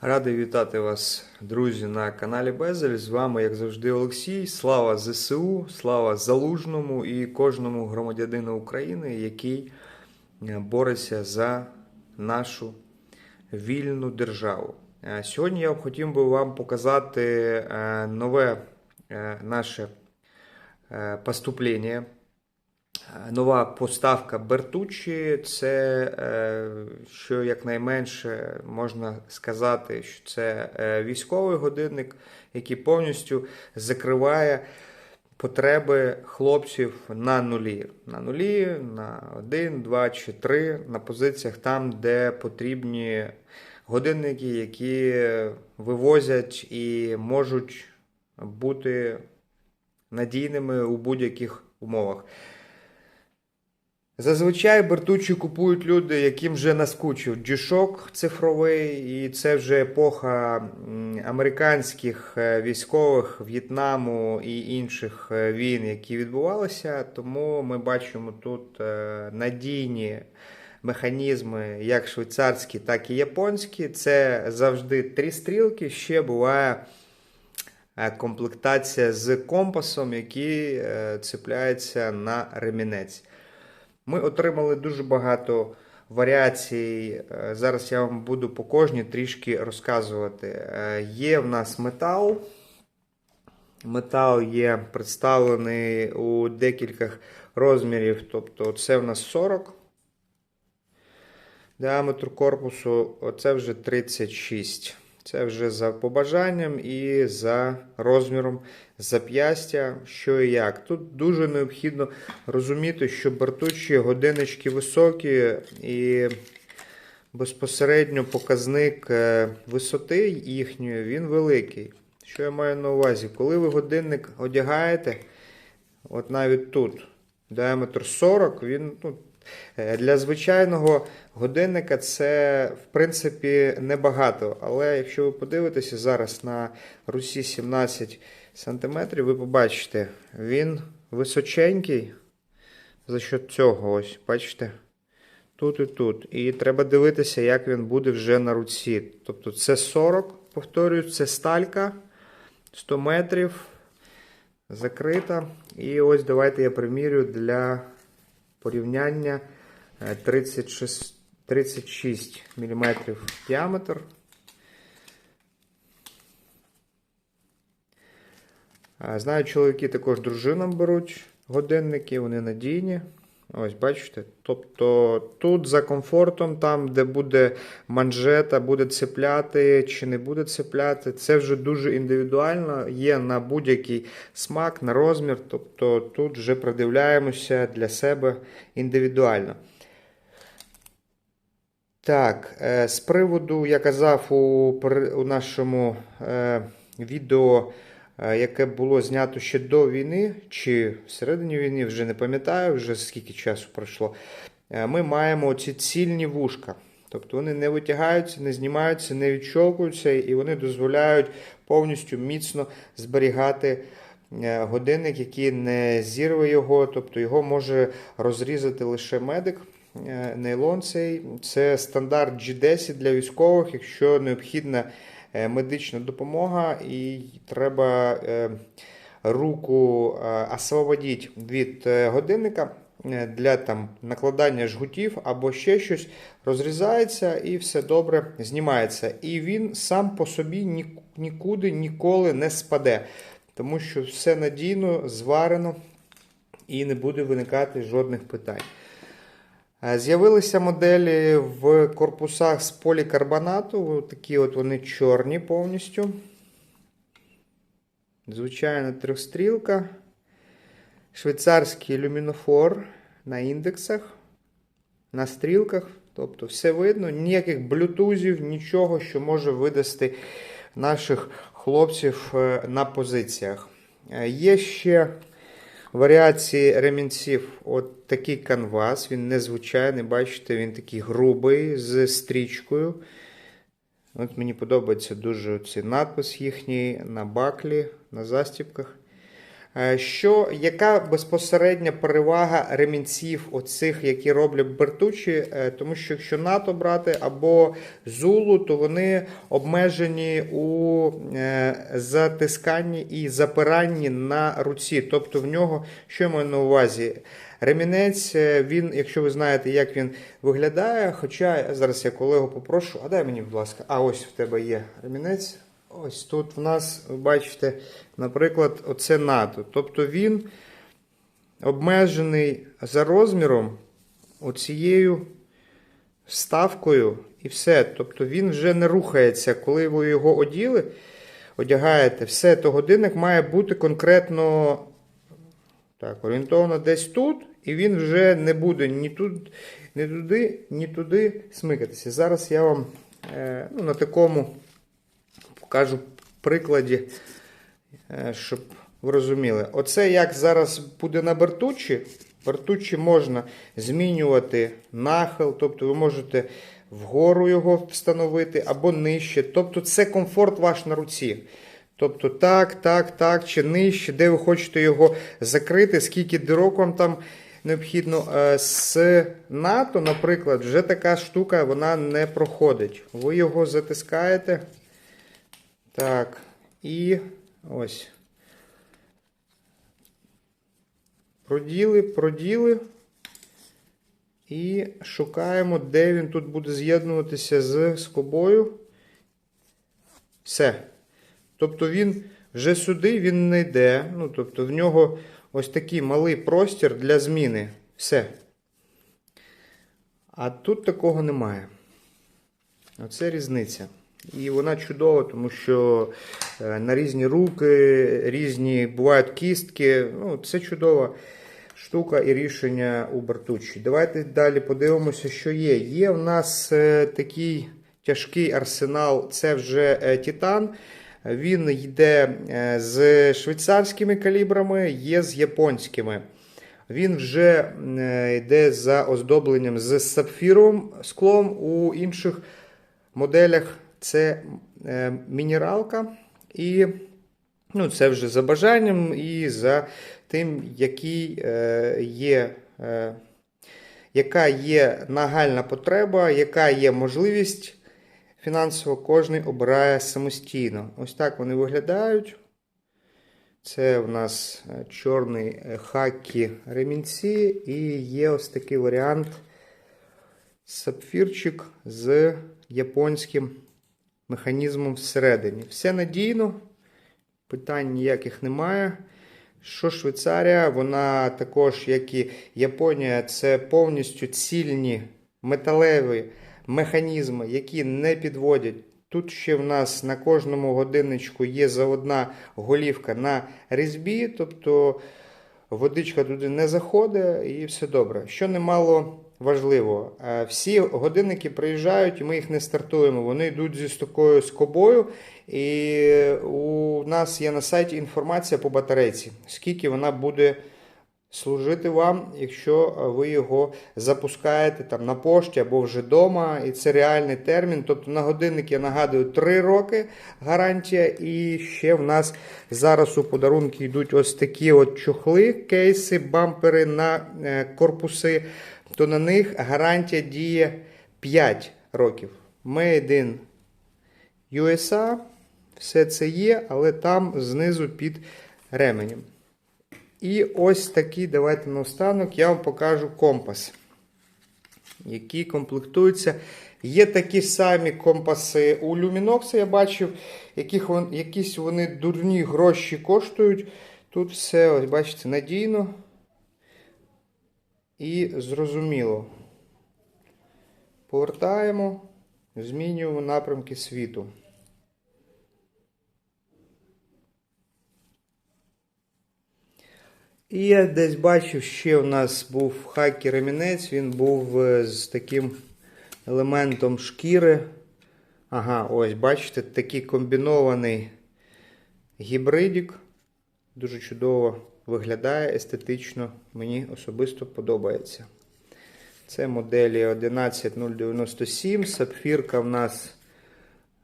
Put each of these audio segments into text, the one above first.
Радий вітати вас, друзі, на каналі Безель. З вами, як завжди, Олексій. Слава ЗСУ, слава Залужному і кожному громадянину України, який е, бореться за нашу вільну державу. Е, Сьогодні я хотів би вам показати е, нове наше поступлення. Нова поставка Бертучі це, е, що якнайменше можна сказати, що це е, військовий годинник, який повністю закриває потреби хлопців на нулі. На нулі, на один, два чи три, на позиціях там, де потрібні годинники, які вивозять і можуть бути надійними у будь-яких умовах. Зазвичай Бертучі купують люди, яким вже наскучив G-Shock цифровий, і це вже епоха американських е, військових В'єтнаму і інших е, війн, які відбувалися. Тому ми бачимо тут е, надійні механізми, як швейцарські, так і японські. Це завжди три стрілки. Ще буває комплектація з компасом, який цепляється на ремінець. Ми отримали дуже багато варіацій. Е, Зараз я вам буду по кожній трішки розказувати. Е, Є в нас метал. Метал є представлений у декількох розмірів. Тобто, це в нас 40 діаметр корпусу, оце вже 36. Це вже за побажанням і за розміром зап'ястя, що і як. Тут дуже необхідно розуміти, що бартучі годиннички високі і безпосередньо показник е, висоти їхньої він великий. Що я маю на увазі? Коли ви годинник одягаєте, от навіть тут діаметр 40, він ну, Для звичайного годинника це, в принципі, небагато. Але якщо ви подивитеся зараз на Русі 17 см, ви побачите, він височенький за що цього, ось, бачите? Тут і тут. І треба дивитися, як він буде вже на руці. Тобто це 40, повторюю, це сталька 100 метрів. Закрита. І ось давайте я примірю для порівняння е, 36, 36 мм діаметр. Знаю, чоловіки також дружинам беруть годинники, вони надійні. Ось, бачите. Тобто тут за комфортом, там, де буде манжета, буде цепляти чи не буде цепляти, це вже дуже індивідуально, є на будь-який смак, на розмір. Тобто тут вже придивляємося для себе індивідуально. Так, е, з приводу, я казав у, у нашому е, відео, яке було знято ще до війни, чи всередині війни, вже не пам'ятаю, вже скільки часу пройшло. е, Ми маємо ці цільні вушка. Тобто вони не витягаються, не знімаються, не відщолкуються, і вони дозволяють повністю міцно зберігати е, годинник, який не зірве його, тобто його може розрізати лише медик. Е, Нейлон цей це стандарт G10 для військових, якщо необхідна е, медична допомога і треба е, руку е, освободити від е, годинника е, для там, накладання жгутів або ще щось, розрізається і все добре знімається. І він сам по собі нікуди ніколи не спаде, тому що все надійно, зварено і не буде виникати жодних питань. Е, З'явилися моделі в корпусах з полікарбонату. Такі от вони чорні повністю. Звичайна трьохстрілка. Швейцарський люмінофор на індексах, на стрілках. Тобто все видно, ніяких блютузів, нічого, що може видасти наших хлопців е, на позиціях. Е, Є ще варіації ремінців. От такий канвас, він незвичайний, бачите, він такий грубий з стрічкою. От мені подобається дуже цей надпис їхній на баклі, на застіпках. Е, Що, яка безпосередня перевага ремінців, оцих, які роблять Бертучі? Е, Тому що якщо НАТО брати або Зулу, то вони обмежені у е, затисканні і запиранні на руці. Тобто в нього, що я маю на увазі? Ремінець, він, якщо ви знаєте, як він виглядає, хоча зараз я колегу попрошу, а дай мені, будь ласка, а ось в тебе є ремінець. Ось тут в нас, ви бачите, наприклад, оце НАТО. Тобто він обмежений за розміром оцією вставкою і все. Тобто він вже не рухається. Коли ви його оділи, одягаєте, все, то годинник має бути конкретно так, орієнтовно десь тут, і він вже не буде ні тут, ні туди, ні туди смикатися. Зараз я вам е, ну, на такому покажу прикладі, е, щоб ви розуміли. Оце як зараз буде на бертучі. Бертучі можна змінювати нахил, тобто ви можете вгору його встановити або нижче. Тобто це комфорт ваш на руці. Тобто так, так, так, чи нижче, де ви хочете його закрити, скільки дирок вам там необхідно. Е, З НАТО, наприклад, вже така штука вона не проходить. Ви його затискаєте. Так, і ось. Проділи, проділи. І шукаємо, де він тут буде з'єднуватися з скобою. Все. Тобто він вже сюди він не йде. Ну, тобто в нього ось такий малий простір для зміни. Все. А тут такого немає. Оце різниця. І вона чудова, тому що е, на різні руки, різні бувають кістки. Ну, це чудова штука і рішення у Бартучі. Давайте далі подивимося, що є. Є в нас е, такий тяжкий арсенал, це вже е, Титан. Він йде з швейцарськими калібрами, є з японськими. Він вже йде за оздобленням з сапфіровим склом. У інших моделях це е, мінералка. І ну, це вже за бажанням і за тим, який е, є, е, яка є нагальна потреба, яка є можливість фінансово, кожен обирає самостійно. Ось так вони виглядають. Це в нас чорний хакі ремінці, і є ось такий варіант сапфірчик з японським механізмом всередині. Все надійно, питань ніяких немає. Що Швейцарія, вона також, як і Японія, це повністю цільні металеві механізми, які не підводять. Тут ще в нас на кожному годинничку є заводна голівка на різьбі, тобто водичка туди не заходить і все добре. Що немало важливо, е, всі годинники приїжджають, ми їх не стартуємо. Вони йдуть зі такою скобою, і у нас є на сайті інформація по батарейці, скільки вона буде служити вам, якщо ви його запускаєте там на пошті або вже вдома, і це реальний термін. Тобто на годинник, я нагадую, 3 роки гарантія. І ще в нас зараз у подарунки йдуть ось такі от чохли, кейси, бампери на е, корпуси, то на них гарантія діє 5 років. Made in USA, все це є, але там знизу під ременем. І ось такий, давайте наостанок, я вам покажу компас, який комплектується. Є такі самі компаси у Luminox, я бачив, яких вон, якісь вони дурні гроші коштують. Тут все, ось бачите, надійно і зрозуміло. Повертаємо, змінюємо напрямки світу. І я десь бачив, ще у нас був хакі ремінець, він був е, з таким елементом шкіри. Ага, ось, бачите, такий комбінований гібридік. Дуже чудово виглядає естетично, мені особисто подобається. Це моделі 11097, сапфірка в нас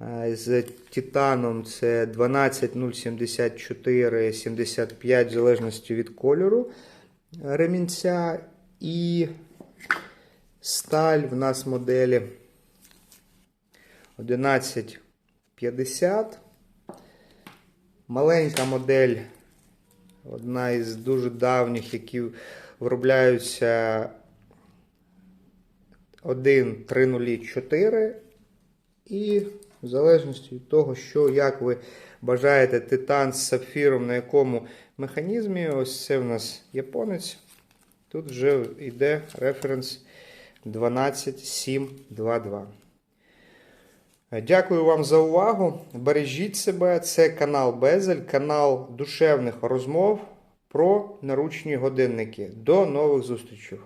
Е, З титаном це 12074 75 в залежності від кольору ремінця. І сталь в нас моделі 1150. Маленька модель, одна із дуже давніх, які виробляються 1.304. І в залежності від того, що як ви бажаєте титан з сапфіром, на якому механізмі, ось це в нас японець. Тут вже йде референс 12722. Дякую вам за увагу. Бережіть себе. Це канал Безель, канал душевних розмов про наручні годинники. До нових зустрічей!